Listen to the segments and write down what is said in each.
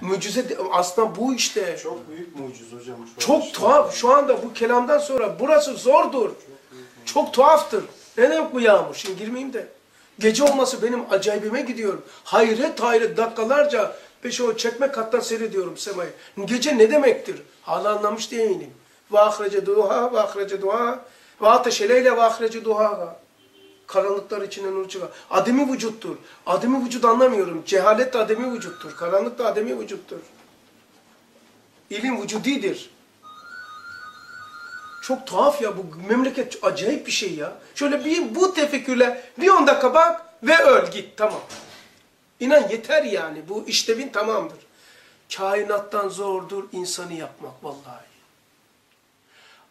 Mucize de- aslında bu işte. Çok büyük muciz hocam. Şu Çok an. tuhaf. Şu anda bu kelamdan sonra burası zordur. Çok tuhaftır. Ne demek bu yağmur? Şimdi girmeyeyim de. Gece olması benim acayibime gidiyorum. Hayret hayret dakikalarca peşe o çekme kattan seyrediyorum semayı. Gece ne demektir? Hala anlamış değilim. Ve ahrece duha ve ahrece duha ve ateşeleyle ve ahrece duha. Karanlıklar içinden nur çıkar. Ademi vücuttur. Ademi vücut anlamıyorum. Cehalet de ademi vücuttur. Karanlık da ademi vücuttur. İlim vücudidir. Çok tuhaf ya bu memleket acayip bir şey ya. Şöyle bir bu tefekkürle bir on dakika bak ve öl git tamam. İnan yeter yani bu işlevin tamamdır. Kainattan zordur insanı yapmak vallahi.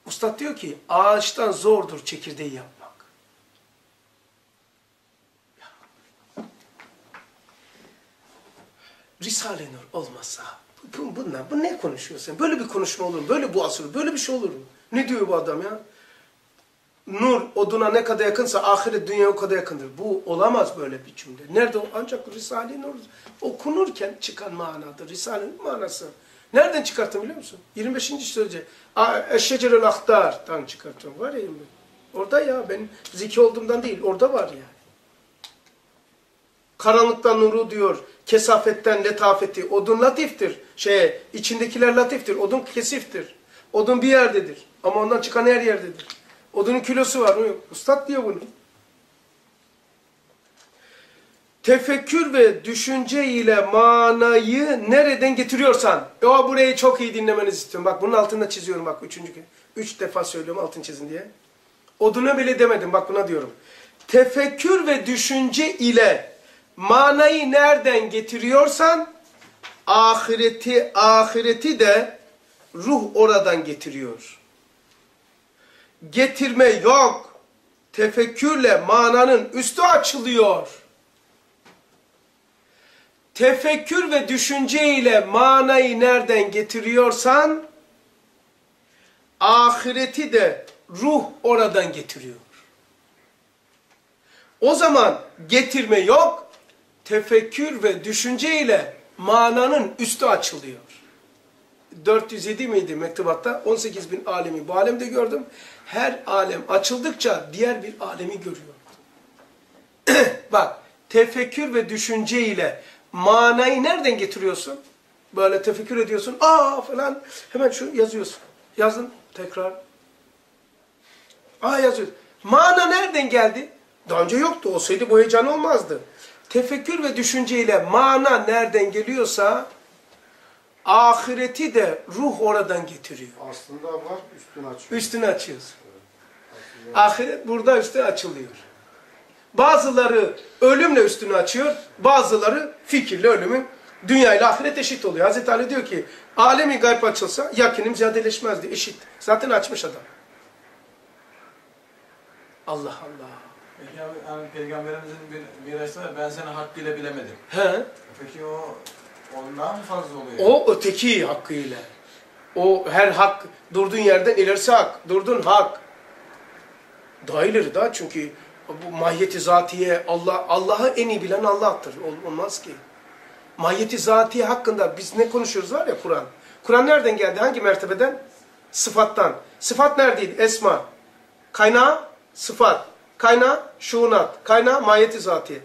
Ustad diyor ki ağaçtan zordur çekirdeği yapmak. Risale-i Nur olmasa bu, bunlar, bu ne konuşuyorsun? Böyle bir konuşma olur mu? Böyle bu asıl, böyle bir şey olur mu? Ne diyor bu adam ya? Nur oduna ne kadar yakınsa ahiret dünya o kadar yakındır. Bu olamaz böyle bir cümle. Nerede o? Ancak Risale-i Nur okunurken çıkan manadır. Risale-i Nur manası. Nereden çıkarttım biliyor musun? 25. sözce. Eşşecerel Ahtar'dan çıkarttım. Var ya 25. Orada ya ben zeki olduğumdan değil. Orada var yani. Karanlıktan nuru diyor. Kesafetten letafeti. Odun latiftir. Şey, içindekiler latiftir. Odun kesiftir. Odun bir yerdedir. Ama ondan çıkan her yerdedir. Odunun kilosu var. yok. Ustad diyor bunu. Tefekkür ve düşünce ile manayı nereden getiriyorsan. O burayı çok iyi dinlemenizi istiyorum. Bak bunun altında çiziyorum bak üçüncü. Üç defa söylüyorum altın çizin diye. Oduna bile demedim bak buna diyorum. Tefekkür ve düşünce ile manayı nereden getiriyorsan ahireti ahireti de ruh oradan getiriyor. Getirme yok. Tefekkürle mananın üstü açılıyor. Tefekkür ve düşünce ile manayı nereden getiriyorsan ahireti de ruh oradan getiriyor. O zaman getirme yok, tefekkür ve düşünce ile mananın üstü açılıyor. 407 miydi mektubatta? 18 bin alemi bu alemde gördüm. Her alem açıldıkça diğer bir alemi görüyor. Bak, tefekkür ve düşünce ile manayı nereden getiriyorsun? Böyle tefekkür ediyorsun, aa falan, hemen şu yazıyorsun. Yazdın, tekrar. Aa yazıyorsun. Mana nereden geldi? Daha önce yoktu. Olsaydı bu heyecan olmazdı. Tefekkür ve düşünceyle mana nereden geliyorsa ahireti de ruh oradan getiriyor. Aslında var üstünü açıyor. Üstünü açıyoruz. Ahiret burada üstü açılıyor. Bazıları ölümle üstünü açıyor, bazıları fikirle ölümün dünya ile ahiret eşit oluyor. Hazreti Ali diyor ki, alemi gayb açılsa yakinim ziyadeleşmezdi, eşit. Zaten açmış adam. Allah Allah. Peki abi hani peygamberimizin bir mirası var ben seni hakkıyla bilemedim. He? Peki o ondan mı fazla oluyor? O öteki hakkıyla. O her hak durduğun yerden ilerisi hak. Durdun hak. Daha ileri daha çünkü bu mahiyeti zatiye Allah Allah'ı en iyi bilen Allah'tır. Ol- Olmaz ki. Mahiyeti zatiye hakkında biz ne konuşuyoruz var ya Kur'an. Kur'an nereden geldi? Hangi mertebeden? Sıfattan. Sıfat neredeydi? Esma. Kaynağı sıfat. Kaynağı şuunat. Kaynağı mahiyeti zatiye.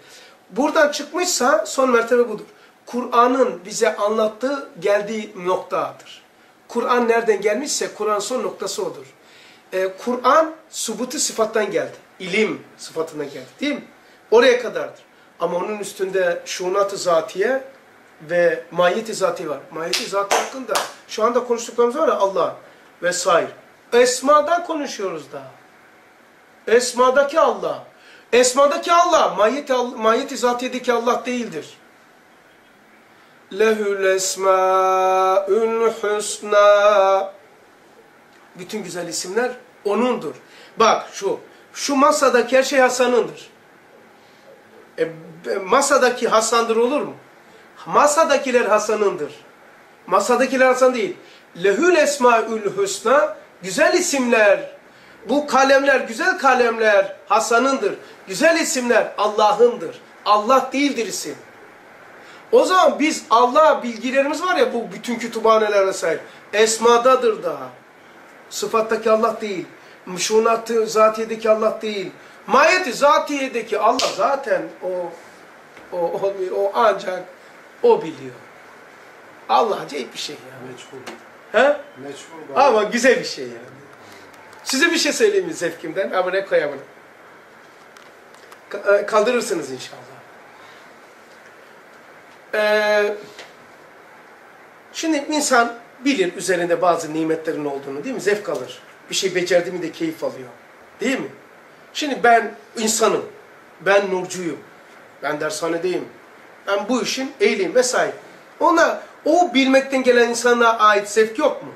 Buradan çıkmışsa son mertebe budur. Kur'an'ın bize anlattığı geldiği noktadır. Kur'an nereden gelmişse Kur'an son noktası odur. Ee, Kur'an subutu sıfattan geldi. İlim sıfatından geldi değil mi? Oraya kadardır. Ama onun üstünde şuunat-ı zatiye ve mahiyeti zati var. Mahiyeti zati hakkında şu anda konuştuklarımız var ya Allah vesaire. Esma'dan konuşuyoruz daha. Esma'daki Allah. Esma'daki Allah, mahiyeti, mahiyeti zatiyedeki Allah değildir. Lehül esmâül husna. Bütün güzel isimler O'nundur. Bak şu, şu masadaki her şey Hasan'ındır. E, masadaki Hasan'dır olur mu? Masadakiler Hasan'ındır. Masadakiler Hasan değil. Lehül esmaül husna, güzel isimler. Bu kalemler, güzel kalemler Hasan'ındır. Güzel isimler Allah'ındır. Allah değildir isim. O zaman biz Allah bilgilerimiz var ya bu bütün kütüphanelere sahip. Esmadadır daha. Sıfattaki Allah değil. Şunat-ı zatiyedeki Allah değil. Mahiyeti zatiyedeki Allah zaten o o olmuyor. O ancak o biliyor. Allah acayip bir şey ya. Meçhul. He? Meçhul. Ama güzel bir şey yani. Size bir şey söyleyeyim mi zevkimden? Koyamam. Ka- e, Kaldırırsınız inşallah. Ee, şimdi insan bilir üzerinde bazı nimetlerin olduğunu değil mi? Zevk alır. Bir şey becerdi mi de keyif alıyor. Değil mi? Şimdi ben insanım. Ben nurcuyum. Ben dershanedeyim. Ben bu işin ehliyim vesaire. Ona o bilmekten gelen insana ait zevk yok mu?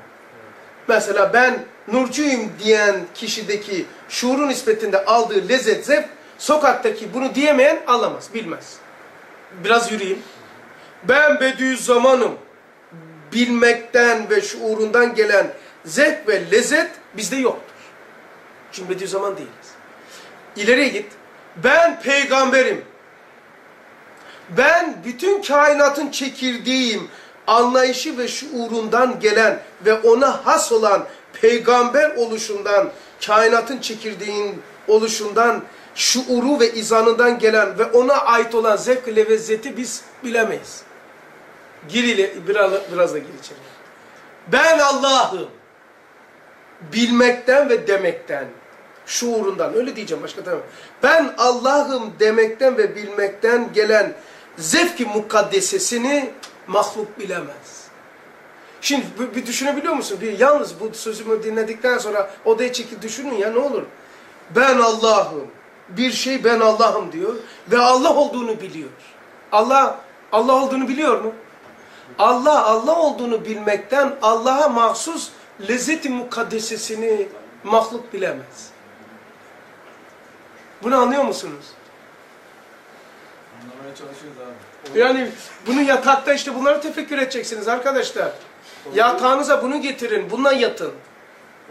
Mesela ben nurcuyum diyen kişideki şuurun nispetinde aldığı lezzet, zevk, sokaktaki bunu diyemeyen alamaz, bilmez. Biraz yürüyeyim. Ben Bediüzzaman'ım. Bilmekten ve şuurundan gelen zevk ve lezzet bizde yoktur. Çünkü Bediüzzaman değiliz. İleriye git. Ben peygamberim. Ben bütün kainatın çekirdeğiyim. Anlayışı ve şuurundan gelen ve ona has olan peygamber oluşundan, kainatın çekirdeğin oluşundan, şuuru ve izanından gelen ve ona ait olan zevk ile lezzeti biz bilemeyiz. Gir ile, biraz, biraz da gir içeri. Ben Allah'ım. Bilmekten ve demekten, şuurundan, öyle diyeceğim başka tamam. Ben Allah'ım demekten ve bilmekten gelen zevki mukaddesesini mahluk bilemez. Şimdi bir, bir düşünebiliyor musun? Bir yalnız bu sözümü dinledikten sonra odaya çekip düşünün ya ne olur. Ben Allah'ım. Bir şey ben Allah'ım diyor ve Allah olduğunu biliyor. Allah Allah olduğunu biliyor mu? Allah Allah olduğunu bilmekten Allah'a mahsus lezzeti mukaddesesini mahluk bilemez. Bunu anlıyor musunuz? Anlamaya çalışıyoruz abi. Yani bunu yatakta işte bunları tefekkür edeceksiniz arkadaşlar. Yatağınıza bunu getirin, bununla yatın.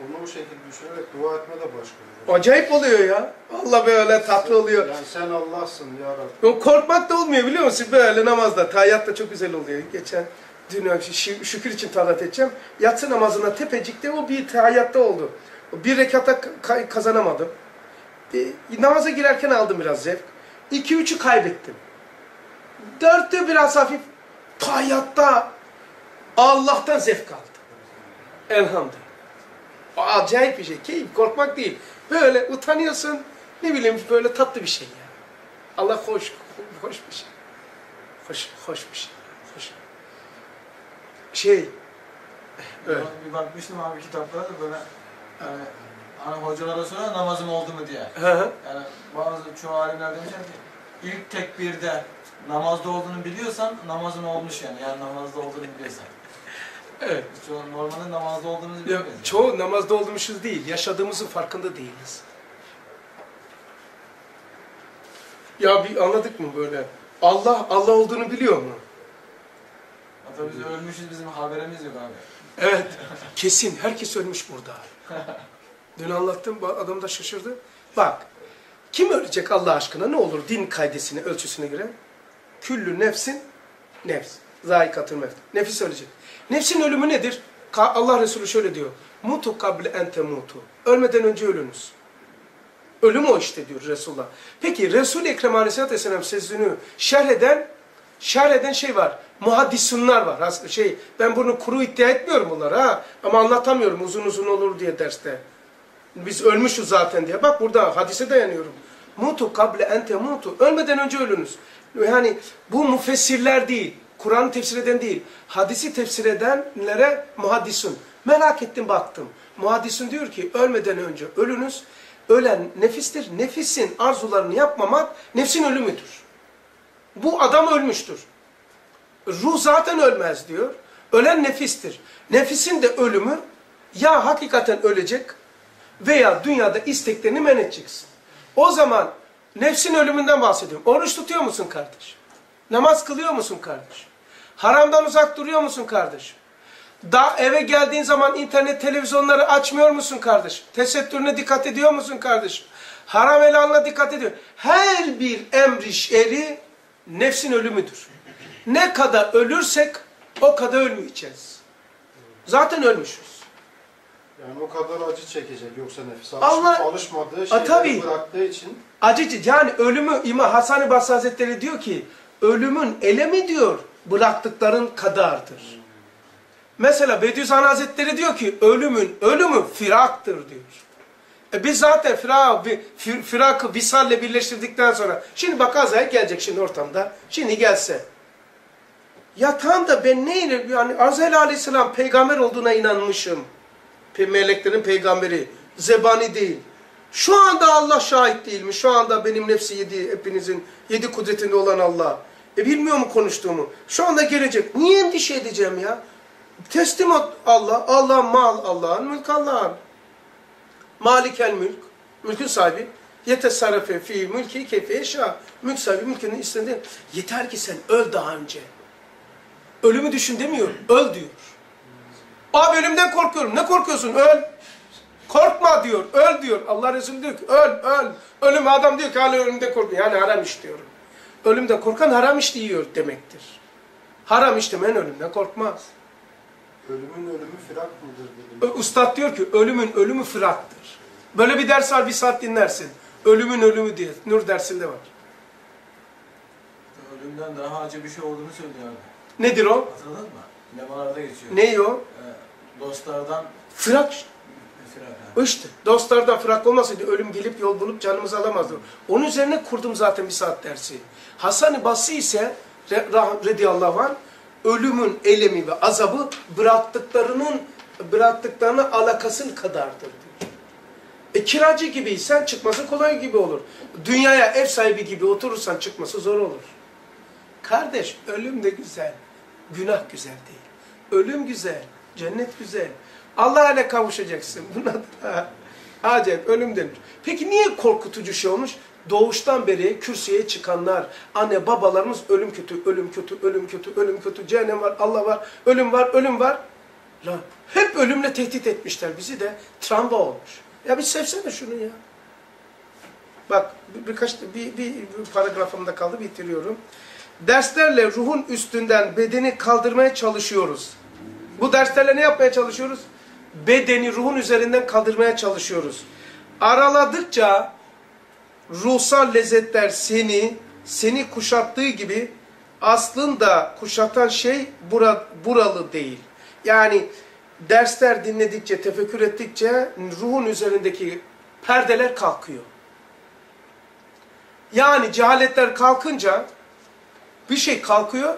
Onu bu şekilde düşünerek dua etme de başka. Acayip oluyor ya. Allah böyle tatlı oluyor. Yani sen Allah'sın ya Rabbi. Korkmak da olmuyor biliyor musun? Böyle namazda, tayyat da çok güzel oluyor. Geçen dün şü- şükür için talat edeceğim. Yatsı namazına tepecikte o bir tahiyyatta oldu. Bir rekata ka- kazanamadım. E, namaza girerken aldım biraz zevk. İki üçü kaybettim. Dörtte biraz hafif tahiyyatta Allah'tan zevk aldım. Elhamdülillah. O acayip bir şey. Keyif, korkmak değil. Böyle utanıyorsun. Ne bileyim böyle tatlı bir şey ya. Allah hoş, hoş bir şey. Hoş, hoş bir şey. Hoş. Şey, evet. Bir bakmıştım abi kitaplara da böyle yani hani hocalara soruyor namazım oldu mu diye. Hı hı. Yani bazı çoğu alimler demişler ki ilk tekbirde namazda olduğunu biliyorsan namazın olmuş yani. Yani namazda olduğunu biliyorsan. Evet. Çoğu normalde namazda olduğumuzu Ya, bilmiyoruz. çoğu namazda olduğumuzuz değil, yaşadığımızın farkında değiliz. Ya bir anladık mı böyle? Allah, Allah olduğunu biliyor mu? Hatta biz ölmüşüz bizim haberimiz yok abi. Evet, kesin. Herkes ölmüş burada. Dün anlattım, adam da şaşırdı. Bak, kim ölecek Allah aşkına? Ne olur din kaidesine, ölçüsüne göre? Küllü nefsin nefs. Zayikatül mevt. Nefis ölecek. Nefsin ölümü nedir? Allah Resulü şöyle diyor. Mutu kable ente mutu. Ölmeden önce ölünüz. Ölüm o işte diyor Resulullah. Peki Resul-i Ekrem Aleyhisselatü Vesselam sözünü şerh eden, şerh eden şey var. Muhaddisunlar var. Şey, ben bunu kuru iddia etmiyorum bunlara ha. Ama anlatamıyorum uzun uzun olur diye derste. Biz ölmüşüz zaten diye. Bak burada hadise dayanıyorum. Mutu kable ente mutu. Ölmeden önce ölünüz. Yani bu müfessirler değil. Kur'an tefsir eden değil. Hadisi tefsir edenlere muhaddisun. Merak ettim baktım. Muhaddisun diyor ki ölmeden önce ölünüz. Ölen nefistir. Nefisin arzularını yapmamak nefsin ölümüdür. Bu adam ölmüştür. Ruh zaten ölmez diyor. Ölen nefistir. Nefisin de ölümü ya hakikaten ölecek veya dünyada isteklerini men edeceksin. O zaman nefsin ölümünden bahsediyorum. Oruç tutuyor musun kardeş? Namaz kılıyor musun kardeş? Haramdan uzak duruyor musun kardeş? Da eve geldiğin zaman internet televizyonları açmıyor musun kardeş? Tesettürüne dikkat ediyor musun kardeş? Haram helalına dikkat ediyor. Her bir emri şeri nefsin ölümüdür. Ne kadar ölürsek o kadar ölmeyeceğiz. Zaten ölmüşüz. Yani o kadar acı çekecek yoksa nefis alış, Allah- alışmadığı A, şeyleri tabii. bıraktığı için Acıcı yani ölümü İmam Hasan-ı Basri Hazretleri diyor ki ölümün elemi diyor bıraktıkların kadardır. Mesela Bediüzzaman Hazretleri diyor ki ölümün ölümü firaktır diyor. E biz zaten firak, fir, firakı visalle birleştirdikten sonra şimdi bak Azrail gelecek şimdi ortamda. Şimdi gelse. Ya tam da ben neyle yani Azrail Aleyhisselam peygamber olduğuna inanmışım. Meleklerin peygamberi. Zebani değil. Şu anda Allah şahit değil mi? Şu anda benim nefsi yedi, hepinizin yedi kudretinde olan Allah. E bilmiyor mu konuştuğumu? Şu anda gelecek. Niye endişe edeceğim ya? Teslim ol Allah. Allah mal Allah'ın, mülk Allah'ın. Malikel mülk. Mülkün sahibi. Yetesarrefe fi mülki keyfe eşya. Mülk sahibi mülkünü istediği. Yeter ki sen öl daha önce. Ölümü düşün demiyor. Öl diyor. Abi ölümden korkuyorum. Ne korkuyorsun? Öl. Korkma diyor. Öl diyor. Allah Resulü diyor ki öl öl. Ölüm adam diyor ki hala ölümden korkuyor. Yani haram iş diyorum. Ölümden korkan haram iş yiyor demektir. Haram iş demeyen ölümden korkmaz. ölümün ölümü firak mıdır dedim. Ustad diyor ki ölümün ölümü fıraktır. Böyle bir ders var bir saat dinlersin. Ölümün ölümü diye. Nur dersinde var. Ölümden daha acı bir şey olduğunu söylüyor abi. Nedir o? Hatırladın mı? Lemalarda geçiyor. Ne o? Ee, dostlardan Fırak. İşte dostlardan fırak olmasaydı ölüm gelip yol bulup canımızı alamazdı. Onun üzerine kurdum zaten bir saat dersi. Hasan-ı Basri ise radıyallahu anh ölümün elemi ve azabı bıraktıklarının bıraktıklarına alakasın kadardır diyor. E kiracı gibiysen çıkması kolay gibi olur. Dünyaya ev sahibi gibi oturursan çıkması zor olur. Kardeş ölüm de güzel. Günah güzel değil. Ölüm güzel. Cennet güzel. Allah'a ile kavuşacaksın. Buna da acayip ölüm denir. Peki niye korkutucu şey olmuş? Doğuştan beri kürsüye çıkanlar, anne babalarımız ölüm kötü, ölüm kötü, ölüm kötü, ölüm kötü, cehennem var, Allah var, ölüm var, ölüm var. Lan hep ölümle tehdit etmişler bizi de travma olmuş. Ya bir sevsene şunu ya. Bak bir- birkaç bir, bir, bir paragrafımda kaldı bitiriyorum. Derslerle ruhun üstünden bedeni kaldırmaya çalışıyoruz. Bu derslerle ne yapmaya çalışıyoruz? Bedeni ruhun üzerinden kaldırmaya çalışıyoruz. Araladıkça ruhsal lezzetler seni, seni kuşattığı gibi aslında kuşatan şey bura, buralı değil. Yani dersler dinledikçe, tefekkür ettikçe ruhun üzerindeki perdeler kalkıyor. Yani cehaletler kalkınca bir şey kalkıyor.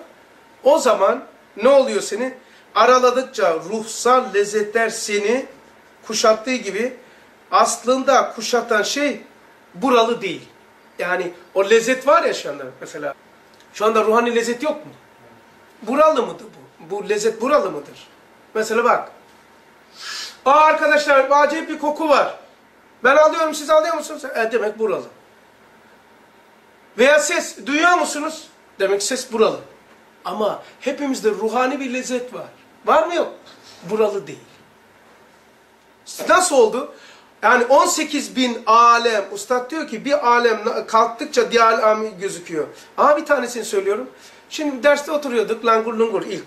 O zaman ne oluyor seni? Araladıkça ruhsal lezzetler seni kuşattığı gibi aslında kuşatan şey buralı değil. Yani o lezzet var ya şu anda mesela. Şu anda ruhani lezzet yok mu? Buralı mıdır bu? Bu lezzet buralı mıdır? Mesela bak. Aa arkadaşlar acayip bir koku var. Ben alıyorum siz alıyor musunuz? E, demek buralı. Veya ses duyuyor musunuz? Demek ses buralı. Ama hepimizde ruhani bir lezzet var. Var mı yok? Buralı değil. Nasıl oldu? Yani 18 bin alem, ustad diyor ki bir alem kalktıkça diğer alem gözüküyor. Ama bir tanesini söylüyorum. Şimdi derste oturuyorduk langur lungur ilk.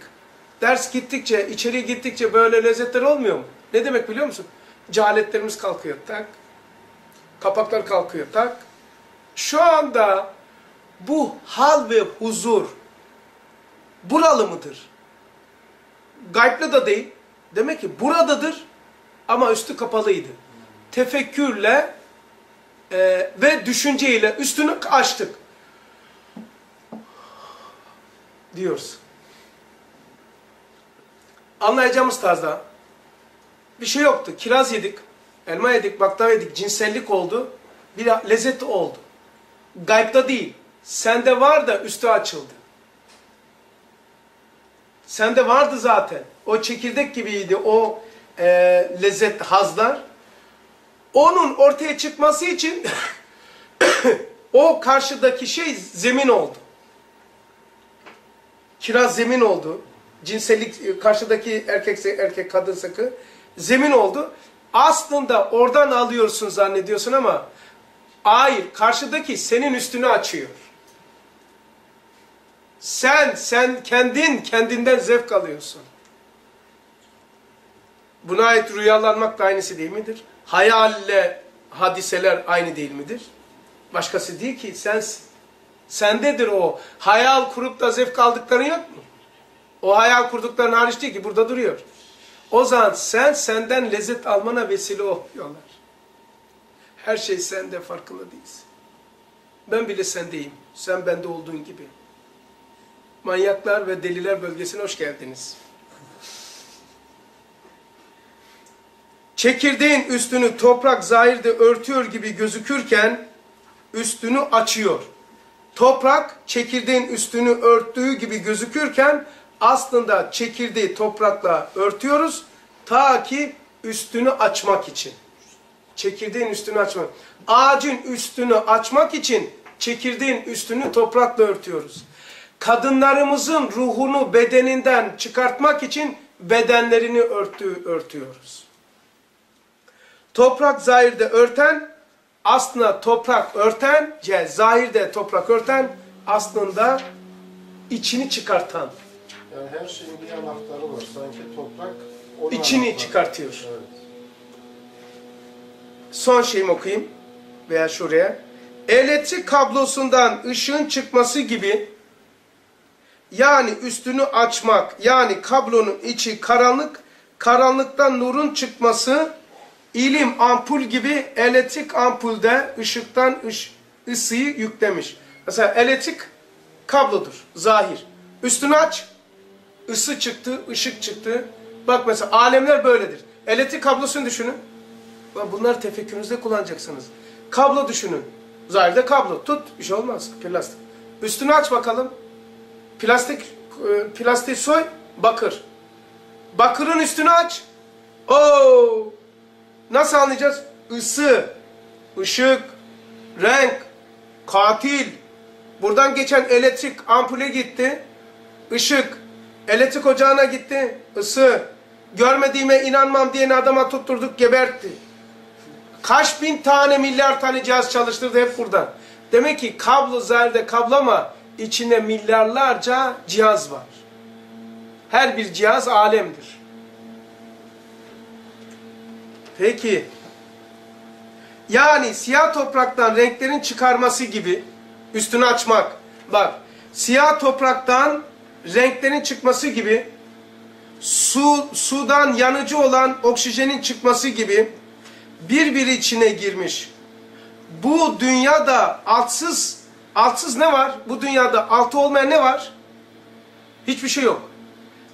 Ders gittikçe, içeri gittikçe böyle lezzetler olmuyor mu? Ne demek biliyor musun? Cehaletlerimiz kalkıyor tak. Kapaklar kalkıyor tak. Şu anda bu hal ve huzur buralı mıdır? Gayblı da değil. Demek ki buradadır ama üstü kapalıydı. Tefekkürle e, ve düşünceyle üstünü açtık. Diyoruz. Anlayacağımız tarzda bir şey yoktu. Kiraz yedik, elma yedik, baklava yedik, cinsellik oldu. Bir lezzet oldu. Gaybda değil. Sende var da üstü açıldı. Sende vardı zaten. O çekirdek gibiydi o e, lezzet, hazlar. Onun ortaya çıkması için o karşıdaki şey zemin oldu. Kiraz zemin oldu. Cinsellik karşıdaki erkekse erkek kadın sakı zemin oldu. Aslında oradan alıyorsun zannediyorsun ama hayır karşıdaki senin üstünü açıyor. Sen, sen kendin kendinden zevk alıyorsun. Buna ait rüyalanmak da aynısı değil midir? Hayalle hadiseler aynı değil midir? Başkası değil ki sensin. Sendedir o. Hayal kurup da zevk aldıkların yok mu? O hayal kurdukların hariç değil ki burada duruyor. O zaman sen senden lezzet almana vesile oluyorlar. Her şey sende farkında değilsin. Ben bile sendeyim. Sen bende olduğun gibi. Manyaklar ve deliler bölgesine hoş geldiniz. Çekirdeğin üstünü toprak zahirde örtüyor gibi gözükürken üstünü açıyor. Toprak çekirdeğin üstünü örttüğü gibi gözükürken aslında çekirdeği toprakla örtüyoruz ta ki üstünü açmak için. Çekirdeğin üstünü açmak. Ağacın üstünü açmak için çekirdeğin üstünü toprakla örtüyoruz. Kadınlarımızın ruhunu bedeninden çıkartmak için bedenlerini örtü, örtüyoruz. Toprak zahirde örten, aslında toprak örten, zahirde toprak örten, aslında içini çıkartan. Yani her şeyin bir anahtarı var. Sanki toprak İçini anahtarı. çıkartıyor. Evet. Son şeyimi okuyayım veya şuraya. Elektrik kablosundan ışığın çıkması gibi yani üstünü açmak yani kablonun içi karanlık karanlıktan nurun çıkması ilim ampul gibi elektrik ampulde ışıktan ış, ısıyı yüklemiş. Mesela elektrik kablodur zahir. Üstünü aç ısı çıktı, ışık çıktı. Bak mesela alemler böyledir. Elektrik kablosunu düşünün. Bak Bunları tefekkürünüzde kullanacaksınız. Kablo düşünün. Zahirde kablo. Tut. Bir şey olmaz. Plastik. Üstünü aç bakalım. Plastik e, plastik soy. Bakır. Bakırın üstünü aç. Oo! Nasıl anlayacağız? Isı, ışık, renk, katil. Buradan geçen elektrik ampule gitti. Işık. Elektrik ocağına gitti. Isı. Görmediğime inanmam diyen adama tutturduk gebertti. Kaç bin tane milyar tane cihaz çalıştırdı hep burada. Demek ki kablo zerde kablama içinde milyarlarca cihaz var. Her bir cihaz alemdir. Peki. Yani siyah topraktan renklerin çıkarması gibi üstünü açmak. Bak siyah topraktan renklerin çıkması gibi su, sudan yanıcı olan oksijenin çıkması gibi birbiri içine girmiş. Bu dünyada altsız, altsız ne var? Bu dünyada altı olmayan ne var? Hiçbir şey yok.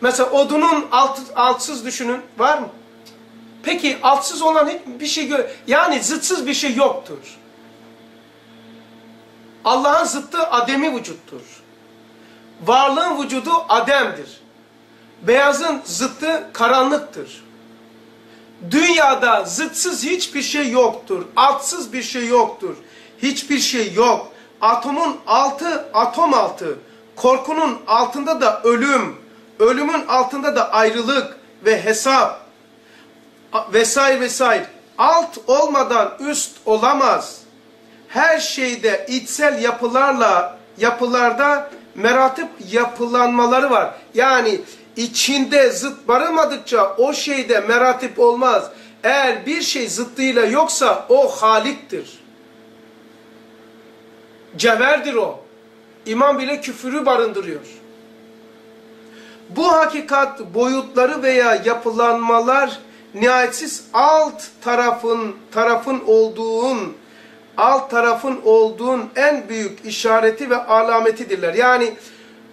Mesela odunun alt, altsız düşünün. Var mı? Peki altsız olan hiçbir şey yani zıtsız bir şey yoktur. Allah'ın zıttı ademi vücuttur. Varlığın vücudu ademdir. Beyazın zıttı karanlıktır. Dünyada zıtsız hiçbir şey yoktur. Altsız bir şey yoktur. Hiçbir şey yok. Atomun altı atom altı. Korkunun altında da ölüm. Ölümün altında da ayrılık ve hesap. Vesaire vesaire. Alt olmadan üst olamaz. Her şeyde içsel yapılarla yapılarda meratip yapılanmaları var. Yani içinde zıt barınmadıkça o şeyde meratip olmaz. Eğer bir şey zıttıyla yoksa o haliktir. Cevherdir o. İman bile küfürü barındırıyor. Bu hakikat boyutları veya yapılanmalar nihayetsiz alt tarafın tarafın olduğun alt tarafın olduğun en büyük işareti ve alametidirler. Yani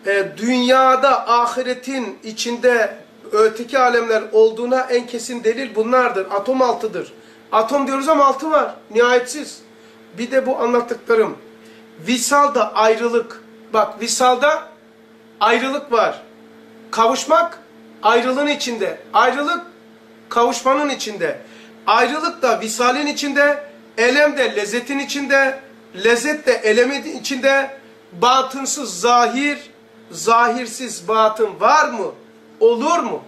e, dünyada ahiretin içinde öteki alemler olduğuna en kesin delil bunlardır. Atom altıdır. Atom diyoruz ama altı var. Nihayetsiz. Bir de bu anlattıklarım. Visalda ayrılık. Bak visalda ayrılık var. Kavuşmak ayrılığın içinde. Ayrılık kavuşmanın içinde. Ayrılık da visalin içinde. Elem de lezzetin içinde. Lezzet de elemin içinde. Batınsız zahir, zahirsiz batın var mı? Olur mu?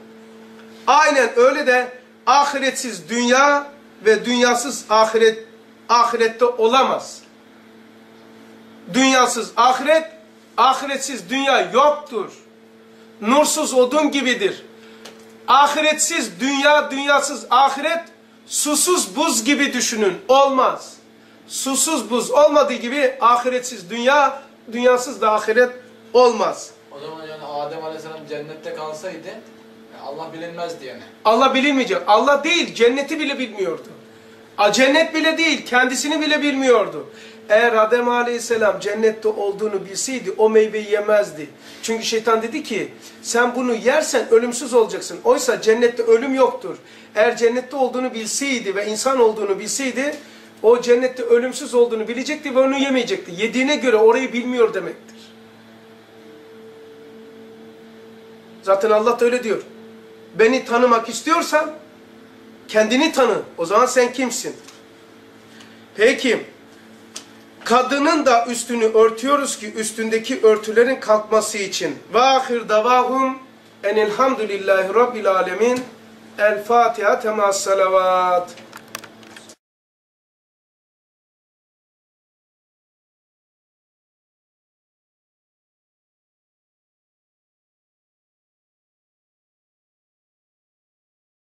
Aynen öyle de ahiretsiz dünya ve dünyasız ahiret ahirette olamaz. Dünyasız ahiret, Ahiretsiz dünya yoktur. Nursuz odun gibidir. Ahiretsiz dünya, dünyasız ahiret, susuz buz gibi düşünün. Olmaz. Susuz buz olmadığı gibi ahiretsiz dünya, dünyasız da ahiret olmaz. O zaman yani Adem Aleyhisselam cennette kalsaydı Allah bilinmezdi yani. Allah bilinmeyecek. Allah değil, cenneti bile bilmiyordu. A, cennet bile değil, kendisini bile bilmiyordu. Eğer Adem Aleyhisselam cennette olduğunu bilseydi o meyveyi yemezdi. Çünkü şeytan dedi ki sen bunu yersen ölümsüz olacaksın. Oysa cennette ölüm yoktur. Eğer cennette olduğunu bilseydi ve insan olduğunu bilseydi o cennette ölümsüz olduğunu bilecekti ve onu yemeyecekti. Yediğine göre orayı bilmiyor demektir. Zaten Allah da öyle diyor. Beni tanımak istiyorsan kendini tanı. O zaman sen kimsin? Peki. Kadının da üstünü örtüyoruz ki üstündeki örtülerin kalkması için. Ve ahir davahum enelhamdülillahi rabbil alemin. El Fatiha temas salavat.